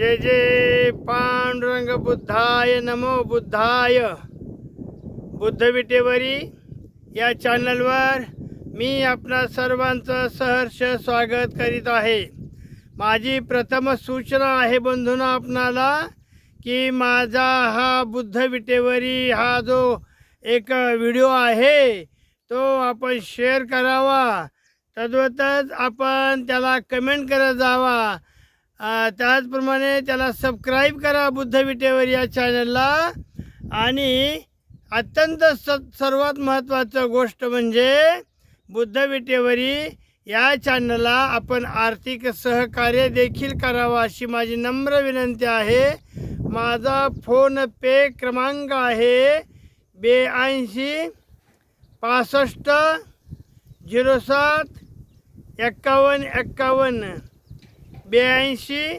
जय जय पांडुरंग बुद्धाय नमो बुद्धाय. बुद्ध विटेवरी या चॅनलवर मी आपणा सर्वांचं सहर्ष स्वागत करीत आहे. माझी प्रथम सूचना आहे बंधून आपणाला की माझा हा बुद्ध विटेवरी हा जो एक व्हिडिओ आहे तो आपण शेअर करावा. तद्वतच आपण त्याला कमेंट करत जावा. त्याचप्रमाणे त्याला सबस्क्राईब करा बुद्ध विटेवर या चॅनलला आणि अत्यंत स सर्वात महत्त्वाचं गोष्ट म्हणजे बुद्ध विटेवरी या चॅनलला आपण आर्थिक सहकार्य देखील करावं अशी माझी नम्र विनंती आहे. माझा फोन पे क्रमांक आहे ब्याऐंशी पासष्ट झिरो सात एक्कावन्न एक्कावन्न. ब्याऐंशी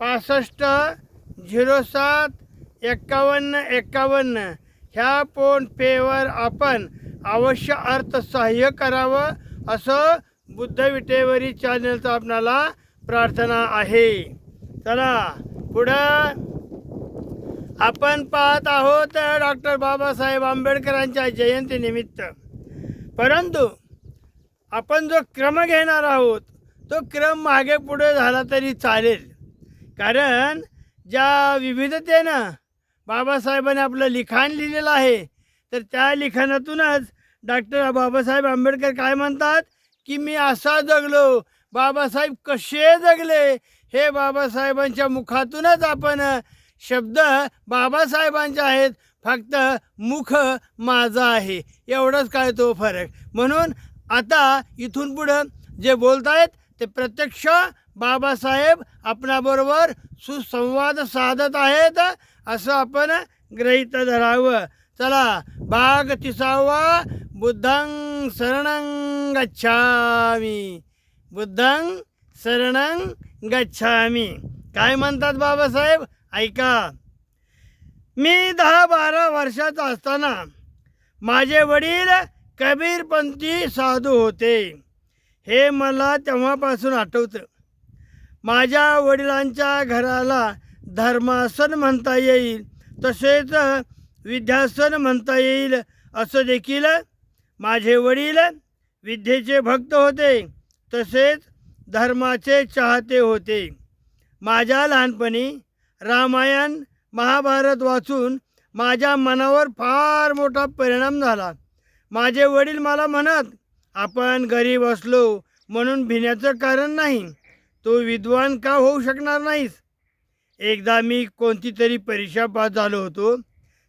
पासष्ट झिरो सात एक्कावन्न एक्कावन्न ह्या फोनपेवर आपण अवश्य अर्थसहाय्य करावं असं बुद्ध विटेवरी चॅनलचं आपणाला प्रार्थना आहे. चला पुढं आपण पाहत आहोत डॉक्टर बाबासाहेब आंबेडकरांच्या जयंतीनिमित्त. परंतु आपण जो क्रम घेणार आहोत तो क्रम मागे पुढे झाला तरी चालेल. कारण ज्या विविधतेनं बाबासाहेबांनी आपलं लिखाण लिहिलेलं आहे तर त्या लिखाणातूनच डॉक्टर बाबासाहेब आंबेडकर काय म्हणतात? की मी असा जगलो बाबासाहेब कसे जगले? हे बाबासाहेबांच्या मुखातूनच आपण शब्द बाबासाहेबांचे आहेत फक्त मुख माझा आहे. एवढंच काय तो फरक. म्हणून आता इथून पुढं जे बोलतायत ते प्रत्यक्ष बाबासाहेब आपणाबरोबर सुसंवाद साधत आहेत असं आपण गृहीत धरावं. चला भाग तिसावा बुद्धं शरणं गच्छामी. बुद्धं शरणं गच्छामी. काय म्हणतात बाबासाहेब? ऐका. मी दहा बारा वर्षाचा असताना माझे वडील कबीरपंथी साधू होते. हे मला तेव्हापासून आठवतं. माझ्या वडिलांच्या घराला धर्मासन म्हणता येईल तसेच विद्यासन म्हणता येईल असं देखील माझे वडील विद्येचे भक्त होते तसेच धर्माचे चाहते होते. माझ्या लहानपणी रामायण महाभारत वाचून माझ्या मनावर फार मोठा परिणाम झाला. माझे वडील मला म्हणत आपण गरीब असलो म्हणून भिण्याचं कारण नाही. तो विद्वान का होऊ शकणार नाहीस? एकदा मी कोणती तरी परीक्षा पास झालो होतो.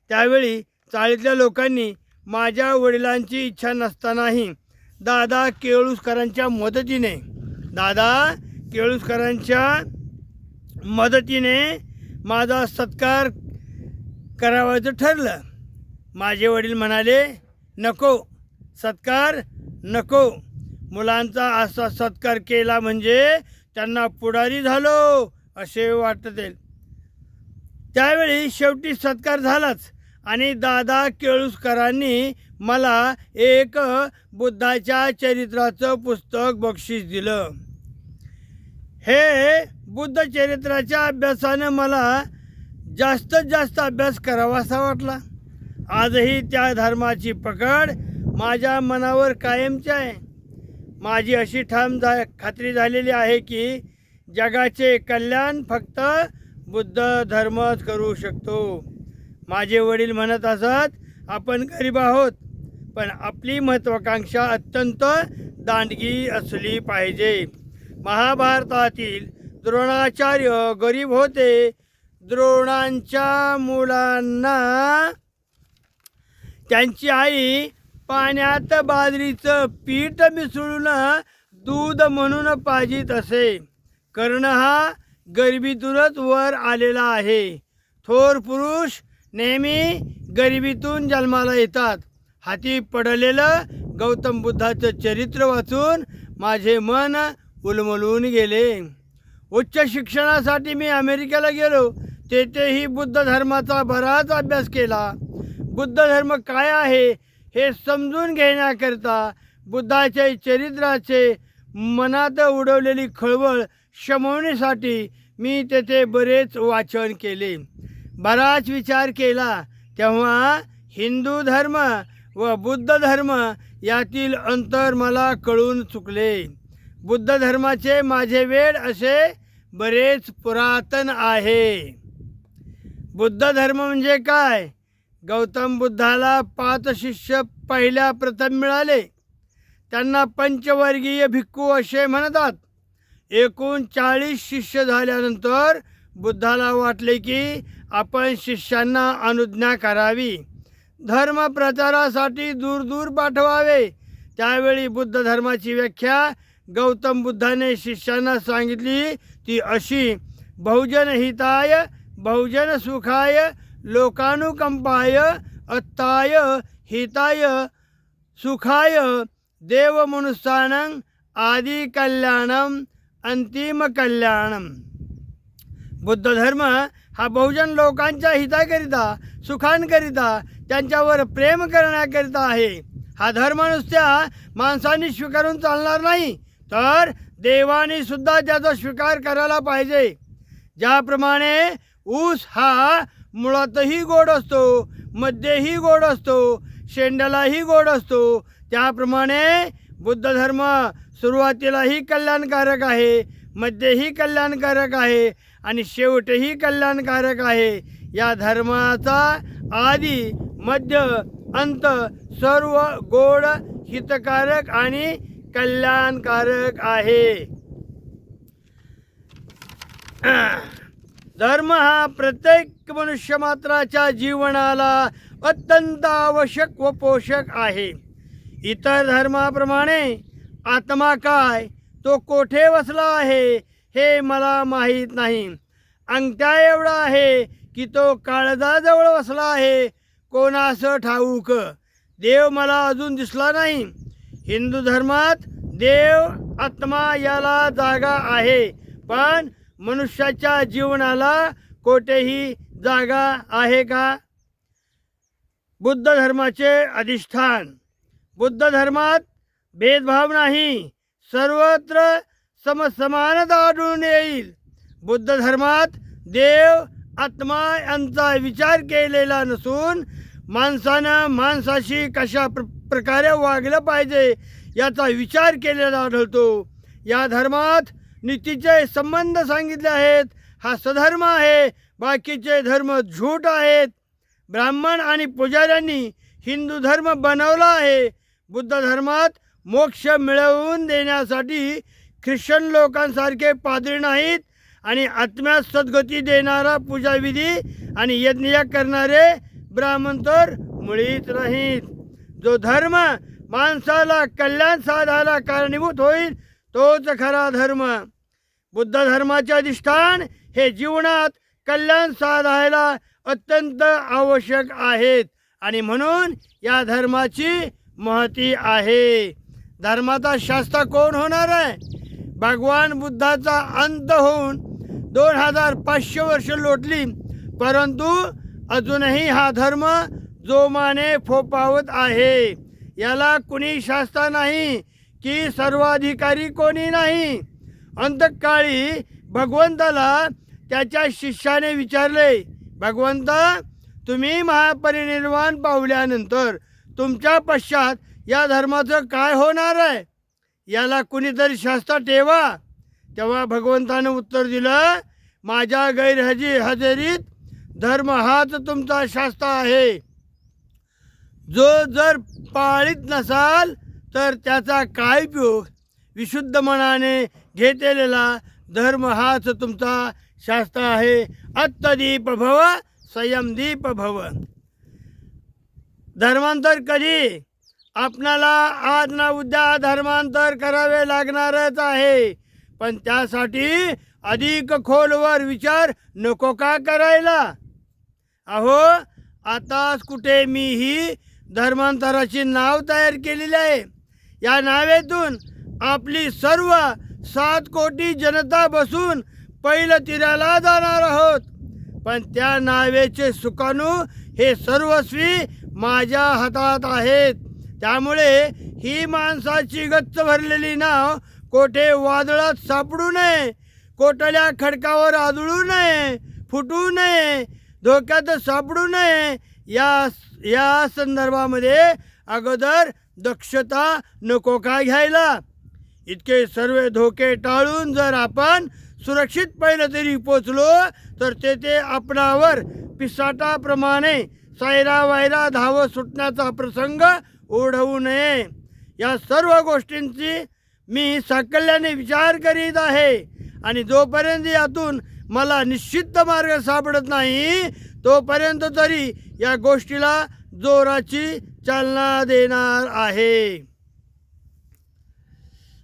त्यावेळी चाळीतल्या लोकांनी माझ्या वडिलांची इच्छा नसतानाही दादा केळुसकरांच्या मदतीने दादा केळुसकरांच्या मदतीने माझा सत्कार करावायचं ठरलं. माझे वडील म्हणाले नको सत्कार नको. मुलांचा असा सत्कार केला म्हणजे त्यांना पुढारी झालो असे वाटते. त्यावेळी शेवटी सत्कार झालाच आणि दादा केळुसकरांनी मला एक बुद्धाच्या चरित्राचं पुस्तक बक्षीस दिलं. हे बुद्ध चरित्राच्या अभ्यासानं मला जास्तीत जास्त अभ्यास करावासा वाटला. आजही त्या धर्माची पकड माझ्या मनावर कायमची आहे. माझी अशी ठाम जा खात्री झालेली आहे की जगाचे कल्याण फक्त बुद्ध धर्मच करू शकतो. माझे वडील म्हणत असत आपण गरीब आहोत पण आपली महत्त्वाकांक्षा अत्यंत दांडगी असली पाहिजे. महाभारतातील द्रोणाचार्य गरीब होते. द्रोणांच्या मुलांना त्यांची आई पाण्यात बाजरीचं पीठ मिसळून दूध म्हणून पाजित असे. कर्ण हा गरिबीतूनच वर आलेला आहे. थोर पुरुष नेहमी गरिबीतून जन्माला येतात. हाती पडलेलं गौतम बुद्धाचं चरित्र वाचून माझे मन उलमलून गेले. उच्च शिक्षणासाठी मी अमेरिकेला गेलो. तेथेही बुद्ध धर्माचा बराच अभ्यास केला. बुद्ध धर्म काय आहे? हे समजून घेण्याकरता बुद्धाच्या चरित्राचे मनात उडवलेली खळबळ शमवण्यासाठी मी तेथे बरेच वाचन केले. बराच विचार केला तेव्हा हिंदू धर्म व बुद्ध धर्म यातील अंतर मला कळून चुकले. बुद्ध धर्माचे माझे वेळ असे बरेच पुरातन आहे. बुद्ध धर्म म्हणजे काय? गौतम बुद्धाला पाच शिष्य पहिल्या प्रथम मिळाले. त्यांना पंचवर्गीय भिक्खू असे म्हणतात. एकूण चाळीस शिष्य झाल्यानंतर बुद्धाला वाटले की आपण शिष्यांना अनुज्ञा करावी. धर्म प्रचारासाठी दूर दूर पाठवावे. त्यावेळी बुद्ध धर्माची व्याख्या गौतम बुद्धाने शिष्यांना सांगितली ती अशी बहुजन हिताय बहुजन सुखाय लोकानुकंपाय अत्ताय हिताय सुखाय देवमनुष्यानं आदी कल्याणम अंतिम कल्याणम बुद्ध धर्म हा बहुजन लोकांच्या हिताकरिता सुखांकरिता त्यांच्यावर प्रेम करण्याकरिता आहे. हा धर्म नुसत्या माणसांनी स्वीकारून चालणार नाही तर देवाने सुद्धा त्याचा स्वीकार करायला पाहिजे. ज्याप्रमाणे ऊस हा मुळातही गोड असतो मध्येही गोड असतो शेंड्यालाही गोड असतो. त्याप्रमाणे बुद्ध धर्म सुरुवातीलाही कल्याणकारक आहे मध्येही कल्याणकारक आहे आणि शेवटही कल्याणकारक आहे. या धर्माचा आदी मध्य अंत सर्व गोड हितकारक आणि कल्याणकारक आहे. धर्म हा प्रत्येक मनुष्य मात्राच्या जीवनाला अत्यंत आवश्यक व पोषक आहे. इतर धर्माप्रमाणे आत्मा काय तो कोठे वसला आहे हे मला माहीत नाही. अंगठ्या एवढा आहे की तो काळजाजवळ वसला आहे. कोणासं ठाऊक? देव मला अजून दिसला नाही. हिंदू धर्मात देव आत्मा याला जागा आहे. पण मनुष्याच्या जीवनाला कोठेही जागा आहे का? बुद्ध धर्माचे अधिष्ठान. बुद्ध धर्मात भेदभाव नाही. सर्वत्र समसमानता आढळून येईल. बुद्ध धर्मात देव आत्मा यांचा विचार केलेला नसून माणसानं माणसाशी कशा प्र प्रकारे वागलं पाहिजे याचा विचार केलेला आढळतो. या धर्मात नीतीचे संबंध सांगितले आहेत. हा सधर्म आहे. बाकीचे धर्म झूट आहेत. ब्राह्मण आणि पुजाऱ्यांनी हिंदू धर्म बनवला आहे. बुद्ध धर्मात मोक्ष मिळवून देण्यासाठी ख्रिश्चन लोकांसारखे पादरी नाहीत आणि आत्म्यास सद्गती देणारा पूजाविधी आणि यज्ञ करणारे ब्राह्मण तर मुळीत नाहीत. जो धर्म माणसाला कल्याण साधायला कारणीभूत होईल तोच खरा धर्म. बुद्ध धर्माचे अधिष्ठान हे जीवनात कल्याण साधायला अत्यंत आवश्यक आहेत. आणि म्हणून या धर्माची महती आहे. धर्माचा शास्त्र कोण होणार आहे? भगवान बुद्धाचा अंत होऊन दोन हजार पाचशे वर्ष लोटली. परंतु अजूनही हा धर्म जोमाने फोपावत आहे. याला कुणी शास्त्र नाही की सर्वाधिकारी कोणी नाही. अंतकाळी भगवंताला त्याच्या शिष्याने विचारले भगवंता तुम्ही महापरिनिर्वाण पावल्यानंतर तुमच्या पश्चात या धर्माचं काय होणार आहे? याला कुणीतरी शास्त्र ठेवा. तेव्हा भगवंतानं उत्तर दिलं माझ्या गैरहजी हजेरीत धर्म हाच तुमचा शास्त्र आहे. जो जर पाळीत नसाल तर त्याचा काय उपयोग? विशुद्ध मनाने घेतलेला धर्म हाच तुमचा शास्त्र आहे. अत्तदीप भव संयमदीप भव धर्मांतर कधी? आपणाला आज ना उद्या धर्मांतर करावे लागणारच आहे. पण त्यासाठी अधिक खोलवर विचार नको का करायला? अहो आताच कुठे मी ही धर्मांतराची नाव तयार केलेली आहे. या नावेतून आपली सर्व सात कोटी जनता बसून पहिलं तिराला जाणार आहोत. पण त्या नावेचे सुकाणू हे सर्वस्वी माझ्या हातात आहेत. त्यामुळे ही माणसाची गच्च भरलेली नाव कोठे वादळात सापडू नये कोटल्या खडकावर आदळू नये फुटू नये धोक्यात सापडू नये या या संदर्भामध्ये अगोदर दक्षता नको काय घ्यायला? इतके सर्व धोके टाळून जर आपण सुरक्षित पहिलं तरी पोचलो तर तेथे आपणावर पिसाटाप्रमाणे सायरा वायरा धाव सुटण्याचा प्रसंग ओढवू नये. या सर्व गोष्टींची मी साकल्याने विचार करीत आहे आणि जोपर्यंत यातून मला निश्चित मार्ग सापडत नाही तोपर्यंत तरी या गोष्टीला जोराची चालना देणार आहे.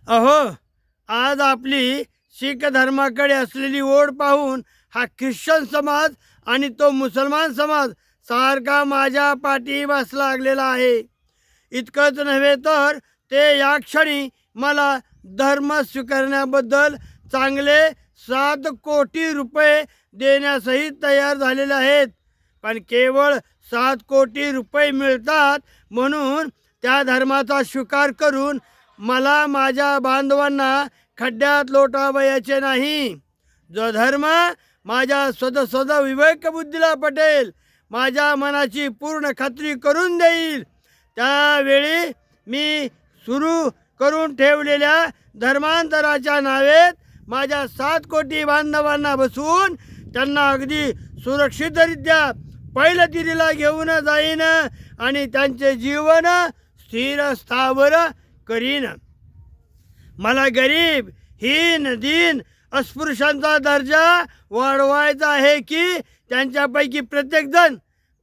अहो आज आपली शीख धर्माकडे असलेली ओढ पाहून हा ख्रिश्चन समाज आणि तो मुसलमान समाज सारखा माझ्या पाठीवास लागलेला आहे. इतकंच नव्हे तर ते या क्षणी मला धर्म स्वीकारण्याबद्दल चांगले सात कोटी रुपये देण्यासही तयार झालेले आहेत. पण केवळ सात कोटी रुपये मिळतात म्हणून त्या धर्माचा स्वीकार करून मला माझ्या बांधवांना खड्ड्यात लोटावयाचे नाही. जो धर्म माझ्या स्वतः स्वतः विवेक विवेकबुद्धीला पटेल माझ्या मनाची पूर्ण खात्री करून देईल त्यावेळी मी सुरू करून ठेवलेल्या धर्मांतराच्या नावेत माझ्या सात कोटी बांधवांना बसवून त्यांना अगदी सुरक्षितरित्या पहिल्या तिरीला घेऊन जाईन आणि त्यांचे जीवन स्थिर स्थावर करीन. मला गरीब हीन दीन अस्पृश्यांचा दर्जा वाढवायचा आहे की त्यांच्यापैकी प्रत्येकजण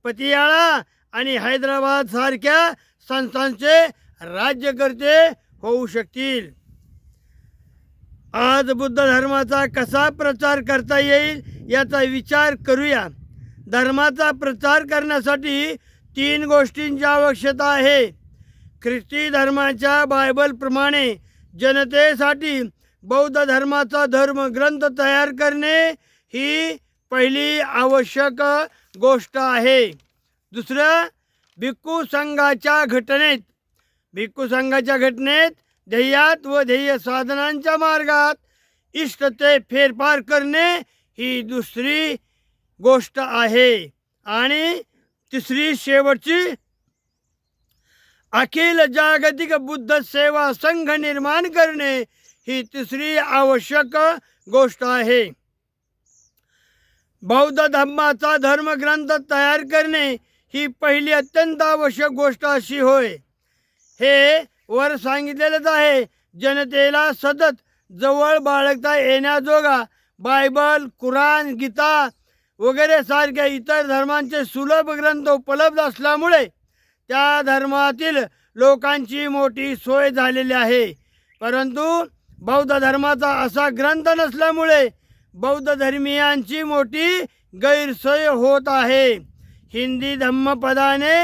पतियाळा आणि हैदराबाद सारख्या संस्थांचे राज्यकर्ते होऊ शकतील. आज बुद्ध धर्माचा कसा प्रचार करता येईल याचा विचार करूया. धर्माचा प्रचार करण्यासाठी तीन गोष्टींची आवश्यकता आहे. ख्रिस्ती धर्माच्या बायबलप्रमाणे जनतेसाठी बौद्ध धर्माचा धर्मग्रंथ तयार करणे ही पहिली आवश्यक गोष्ट आहे. दुसरं भिक्खू संघाच्या घटनेत भिक्खू संघाच्या घटनेत ध्येयात व ध्येय साधनांच्या मार्गात इष्ट ते फेरफार करणे ही दुसरी गोष्ट आहे. आणि तिसरी शेवटची अखिल जागतिक बुद्ध सेवा संघ निर्माण करणे ही तिसरी आवश्यक गोष्ट आहे. बौद्ध धर्माचा धर्मग्रंथ तयार करणे ही पहिली अत्यंत आवश्यक गोष्ट अशी होय. हे वर सांगितलेलंच आहे. जनतेला सतत जवळ बाळगता येण्याजोगा बायबल कुराण गीता वगैरे सारख्या इतर धर्मांचे सुलभ ग्रंथ उपलब्ध असल्यामुळे त्या धर्मातील लोकांची मोठी सोय झालेली आहे. परंतु बौद्ध धर्माचा असा ग्रंथ नसल्यामुळे बौद्ध धर्मीयांची मोठी गैरसोय होत आहे. हिंदी धम्मपदाने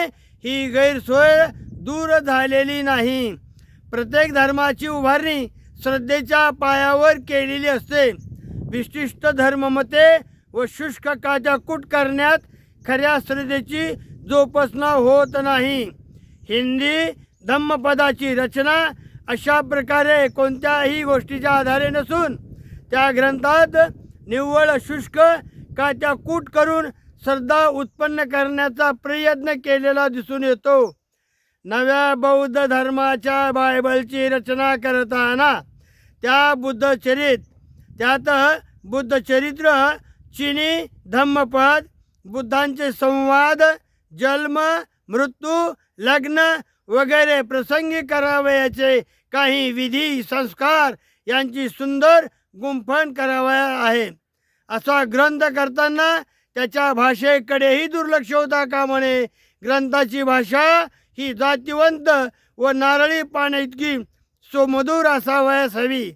ही गैरसोय दूर झालेली नाही. प्रत्येक धर्माची उभारणी श्रद्धेच्या पायावर केलेली असते. विशिष्ट धर्ममते व शुष्क काचाकूट करण्यात खऱ्या श्रद्धेची जोपासना होत नाही. हिंदी धम्मपदाची रचना अशा प्रकारे कोणत्याही गोष्टीच्या आधारे नसून त्या ग्रंथात निव्वळ शुष्क काचाकूट करून श्रद्धा उत्पन्न करण्याचा प्रयत्न केलेला दिसून येतो. नव्या बौद्ध धर्माच्या बायबलची रचना करताना त्या बुद्धचरित त्यात बुद्धचरित्र चिनी धम्मपद बुद्धांचे संवाद जन्म मृत्यू लग्न वगैरे प्रसंगी करावयाचे काही विधी संस्कार यांची सुंदर गुंफण करावया आहे. असा ग्रंथ करताना त्याच्या भाषेकडेही दुर्लक्ष होता का म्हणे? ग्रंथाची भाषा ही जातिवंत व नारळी पाण्याइतकी सुमधूर सुमधुर असावयास हवी.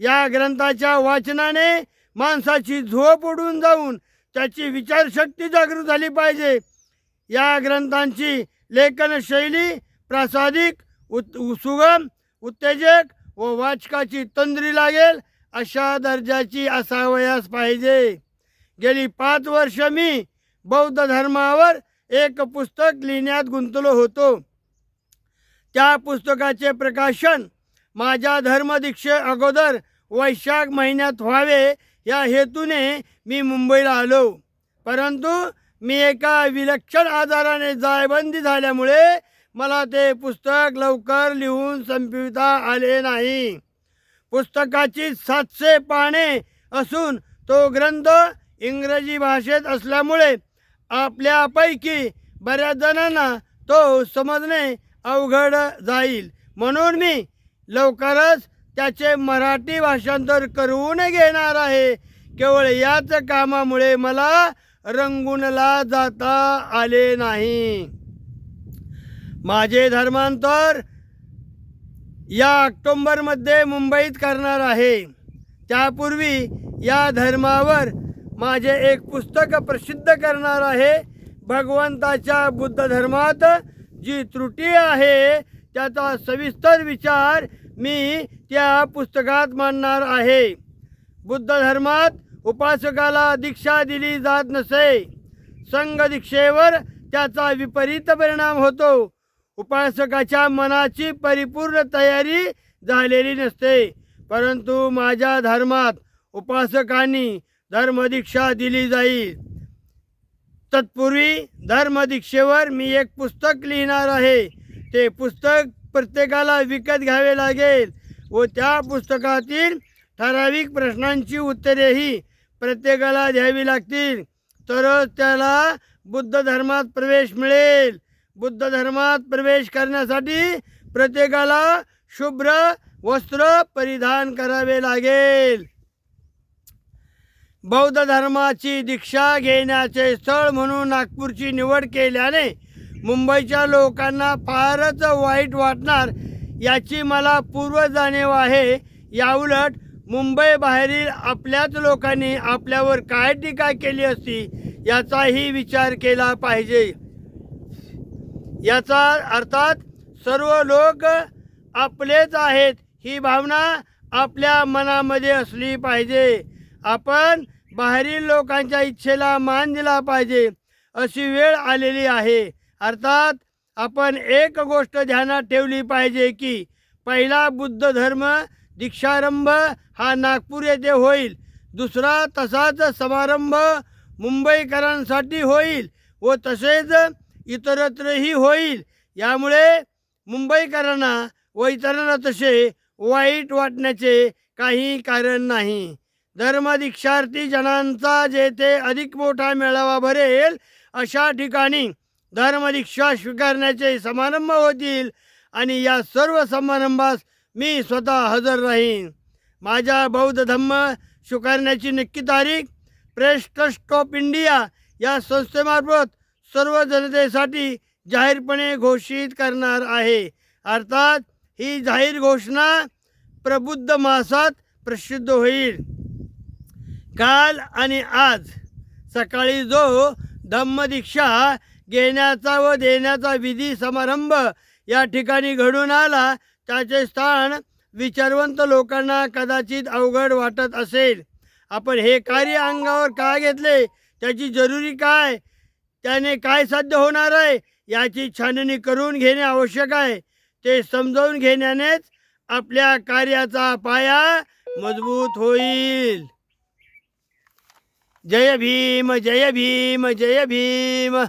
या ग्रंथाच्या वाचनाने माणसाची झोप उडून जाऊन त्याची विचारशक्ती जागृत झाली पाहिजे. या ग्रंथांची लेखनशैली प्रासादिक उत सुगम उत्तेजक व वाचकाची तंद्री लागेल अशा दर्जाची असावयास पाहिजे. गेली पाच वर्ष मी बौद्ध धर्मावर एक पुस्तक लिहिण्यात गुंतलो होतो. त्या पुस्तकाचे प्रकाशन माझ्या धर्मदीक्षे अगोदर वैशाख महिन्यात व्हावे या हेतूने मी मुंबईला आलो. परंतु मी एका विलक्षण आजाराने जायबंदी झाल्यामुळे मला ते पुस्तक लवकर लिहून संपविता आले नाही. पुस्तकाची सातशे पाने असून तो ग्रंथ इंग्रजी भाषेत असल्यामुळे आपल्यापैकी बऱ्याच जणांना तो समजणे अवघड जाईल. म्हणून मी लवकरच त्याचे मराठी भाषांतर करून घेणार आहे. केवळ याच कामामुळे मला रंगूनला जाता आले नाही. माझे धर्मांतर या ऑक्टोंबरमध्ये मुंबईत करणार आहे. त्यापूर्वी या धर्मावर माझे एक पुस्तक प्रसिद्ध करणार आहे. भगवंताच्या बुद्ध धर्मात जी त्रुटी आहे त्याचा सविस्तर विचार मी त्या पुस्तकात मांडणार आहे. बुद्ध धर्मात उपासकाला दीक्षा दिली जात नसे. संघ दीक्षेवर त्याचा विपरीत परिणाम होतो. उपासकाच्या मनाची परिपूर्ण तयारी झालेली नसते. परंतु माझ्या धर्मात उपासकांनी धर्मदीक्षा दिली जाईल. तत्पूर्वी धर्मदीक्षेवर मी एक पुस्तक लिहिणार आहे. ते पुस्तक प्रत्येकाला विकत घ्यावे लागेल व त्या पुस्तकातील ठराविक प्रश्नांची उत्तरेही प्रत्येकाला द्यावी लागतील. तरच त्याला बुद्ध धर्मात प्रवेश मिळेल. बुद्ध धर्मात प्रवेश करण्यासाठी प्रत्येकाला शुभ्र वस्त्र परिधान करावे लागेल. बौद्ध धर्माची दीक्षा घेण्याचे स्थळ म्हणून नागपूरची निवड केल्याने मुंबईच्या लोकांना फारच वाईट वाटणार याची मला पूर्व जाणीव आहे. याउलट मुंबई बाहेरील आपल्याच लोकांनी आपल्यावर काय टीका केली असती याचाही विचार केला पाहिजे. याचा अर्थात सर्व लोक आपलेच आहेत ही भावना आपल्या मनामध्ये असली पाहिजे. आपण बाहेरील लोकांच्या इच्छेला मान दिला पाहिजे अशी वेळ आलेली आहे. अर्थात आपण एक गोष्ट ध्यानात ठेवली पाहिजे की पहिला बुद्ध धर्म दीक्षारंभ हा नागपूर येथे होईल. दुसरा तसाच समारंभ मुंबईकरांसाठी होईल व तसेच इतरत्रही होईल. यामुळे मुंबईकरांना व इतरांना तसे वाईट वाटण्याचे काही कारण नाही. धर्मदीक्षार्थी जनांचा जेथे अधिक मोठा मेळावा भरेल अशा ठिकाणी धर्मदीक्षा स्वीकारण्याचे समारंभ होतील आणि या सर्व समारंभास मी स्वतः हजर राहीन. माझ्या बौद्ध धम्म स्वीकारण्याची नक्की तारीख प्रेस ट्रस्ट ऑफ इंडिया या संस्थेमार्फत सर्व जनतेसाठी जाहीरपणे घोषित करणार आहे. अर्थात ही जाहीर घोषणा प्रबुद्ध मासात प्रसिद्ध होईल. काल आणि आज सकाळी जो धम्मदीक्षा घेण्याचा व देण्याचा विधी समारंभ या ठिकाणी घडून आला. त्याचे स्थान विचारवंत लोकांना कदाचित अवघड वाटत असेल. आपण हे कार्य अंगावर का घेतले? त्याची जरुरी काय? त्याने काय साध्य होणार आहे? याची छाननी करून घेणे आवश्यक आहे. ते समजावून घेण्यानेच आपल्या कार्याचा पाया मजबूत होईल. जय भीम जय भीम जय भीम.